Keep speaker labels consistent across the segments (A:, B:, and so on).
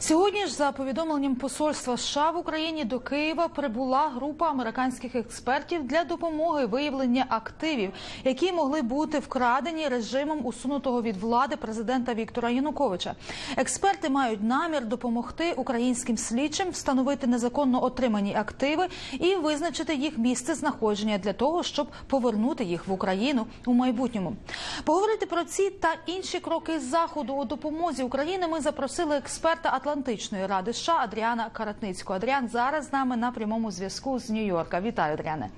A: Сьогодні ж, за повідомленням посольства США в Україні, до Києва прибула група американських експертів для допомоги виявлення активів, які могли бути вкрадені режимом усунутого від влади президента Віктора Януковича. Експерти мають намір допомогти українським слідчим встановити незаконно отримані активи і визначити їх місце знаходження для того, щоб повернути їх в Україну у майбутньому. Поговорити про ці та інші кроки заходу у допомозі Україні ми запросили експерта Атлантичної ради США Адріана Каратницького. Адріан зараз з нами на прямому зв'язку з Нью-Йорка. Вітаю, Адріане.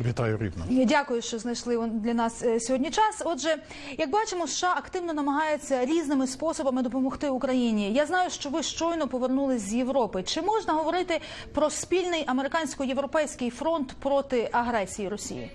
B: Вітаю рівно.
A: Дякую, що знайшли для нас е, сьогодні час. Отже, як бачимо, США активно намагаються різними способами допомогти Україні. Я знаю, що ви щойно повернулись з Європи. Чи можна говорити про спільний американсько-європейський фронт проти агресії Росії?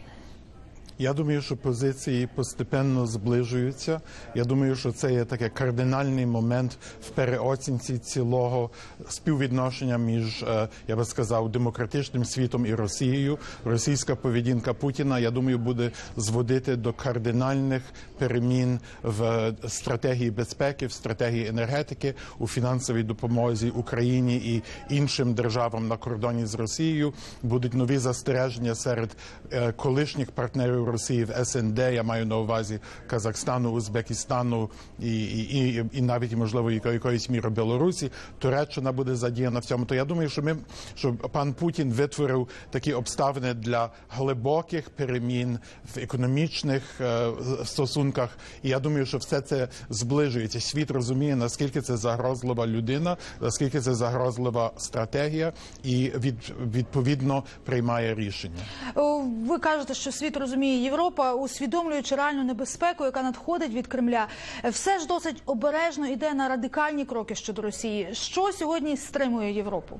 B: Я думаю, що позиції постепенно зближуються. Я думаю, що це є такий кардинальний момент в переоцінці цілого співвідношення між, е, я би сказав, демократичним світом і Росією. Російська поведінка Путіна, я думаю, буде зводити до кардинальних перемін в стратегії безпеки, в стратегії енергетики, у фінансовій допомозі Україні і іншим державам на кордоні з Росією. Будуть нові застереження серед е, колишніх партнерів Росії в СНД. Я маю на увазі Казахстану, Узбекистану і, і, і, і навіть можливо якоїсь міри Білорусі. Туреччина буде задіяна в цьому. То я думаю, що ми що пан Путін витворив такі обставини для глибоких перемін в економічних е, стосунках. І я думаю, що все це зближується. Світ розуміє наскільки це загрозлива людина, наскільки це загрозлива стратегія, і від відповідно приймає рішення.
A: Ви кажете, що світ розуміє Європа, усвідомлюючи реальну небезпеку, яка надходить від Кремля, все ж досить обережно йде на радикальні кроки щодо Росії. Що сьогодні стримує Європу?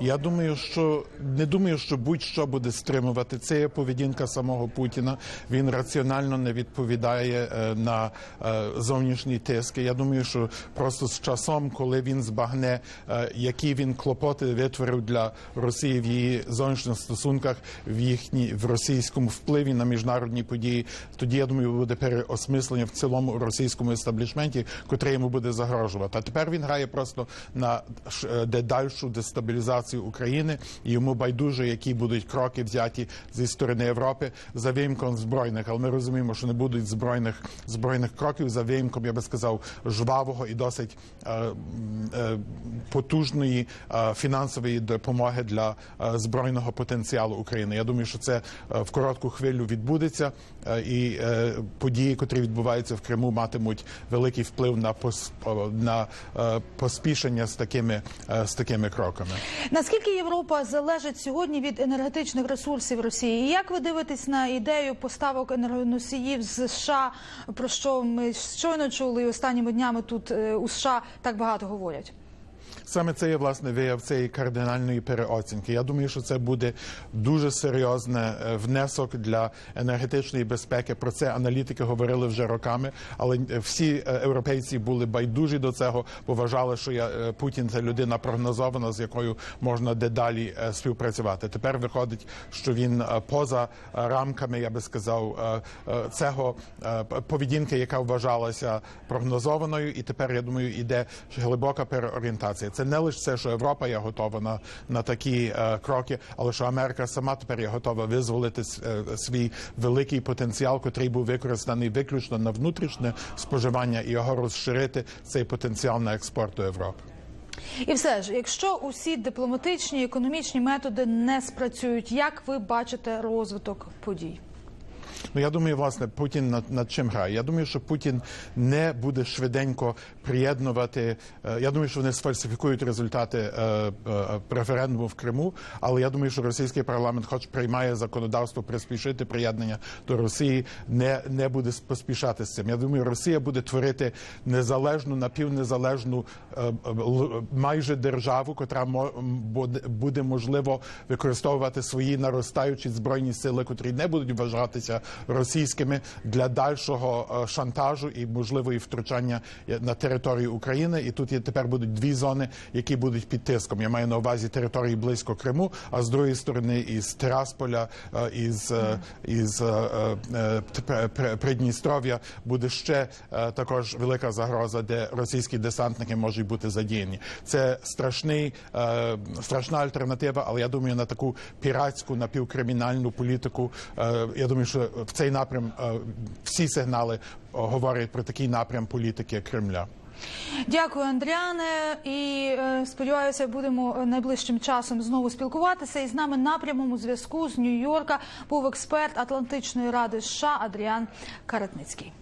B: Я думаю, що не думаю, що будь-що буде стримувати. Це є поведінка самого Путіна. Він раціонально не відповідає е, на е, зовнішні тиски. Я думаю, що просто з часом, коли він збагне, е, які він клопоти витворив для Росії в її зовнішніх стосунках, в їхній в російському впливі на міжнародні події, тоді я думаю, буде переосмислення в цілому російському естаблішменті, котре йому буде загрожувати. А тепер він грає просто на дедальшу дестабілізацію України, і йому байдуже, які будуть кроки взяті зі сторони Європи за виїмком збройних. Але ми розуміємо, що не будуть збройних збройних кроків за виїмком, я би сказав, жвавого і досить е, е, потужної е, фінансової допомоги для е, збройного потенціалу України. Я думаю, що це е, в коротку хвилю відбудеться, е, і е, події, котрі відбуваються в Криму, матимуть великий вплив на пос, на е, поспішення з такими е, з такими кроками.
A: Наскільки Європа залежить сьогодні від енергетичних ресурсів Росії? І як ви дивитесь на ідею поставок енергоносіїв з США, про що ми щойно чули останніми днями тут е, у США так багато говорять?
B: Саме це є власне вияв цієї кардинальної переоцінки. Я думаю, що це буде дуже серйозний внесок для енергетичної безпеки. Про це аналітики говорили вже роками, але е, всі е, європейці були байдужі до цього, бо вважали, що я, е, Путін це людина прогнозована, з якою можна дедалі е, співпрацювати. Тепер виходить, що він е, поза е, рамками, я би сказав, е, е, цього е, поведінки, яка вважалася прогнозованою, і тепер я думаю, іде глибока переорієнтація. Це не лише це, що Європа є готова на, на такі е, кроки, але що Америка сама тепер є готова визволити е, свій великий потенціал, котрий був використаний виключно на внутрішнє споживання, і його розширити цей потенціал на експорт до Європи.
A: І все ж, якщо усі дипломатичні економічні методи не спрацюють, як ви бачите розвиток подій?
B: Ну я думаю, власне, Путін над, над чим грає. Я думаю, що Путін не буде швиденько приєднувати. е, Я думаю, що вони сфальсифікують результати е, е, референдуму в Криму. Але я думаю, що російський парламент, хоч приймає законодавство приспішити приєднання до Росії, не, не буде поспішати з цим. Я думаю, Росія буде творити незалежну, напівнезалежну майже державу, котра буде можливо використовувати свої наростаючі збройні сили, котрі не будуть вважатися російськими для дальшого е, шантажу і можливої втручання е, на територію України. І тут є тепер будуть дві зони, які будуть під тиском. Я маю на увазі території близько Криму, а з другої сторони із Тирасполя, е, із, із Пр- Пр- Придністров'я буде ще також велика загроза, де російські десантники можуть бути задіяні. Це страшний, страшна альтернатива, але я думаю, на таку піратську напівкримінальну політику. Я думаю, що в цей напрям е, всі сигнали е, говорять про такий напрям політики Кремля.
A: Дякую, Андріане. І е, сподіваюся, будемо найближчим часом знову спілкуватися. І з нами на прямому зв'язку з Нью-Йорка був експерт Атлантичної ради США Адріан Каратницький.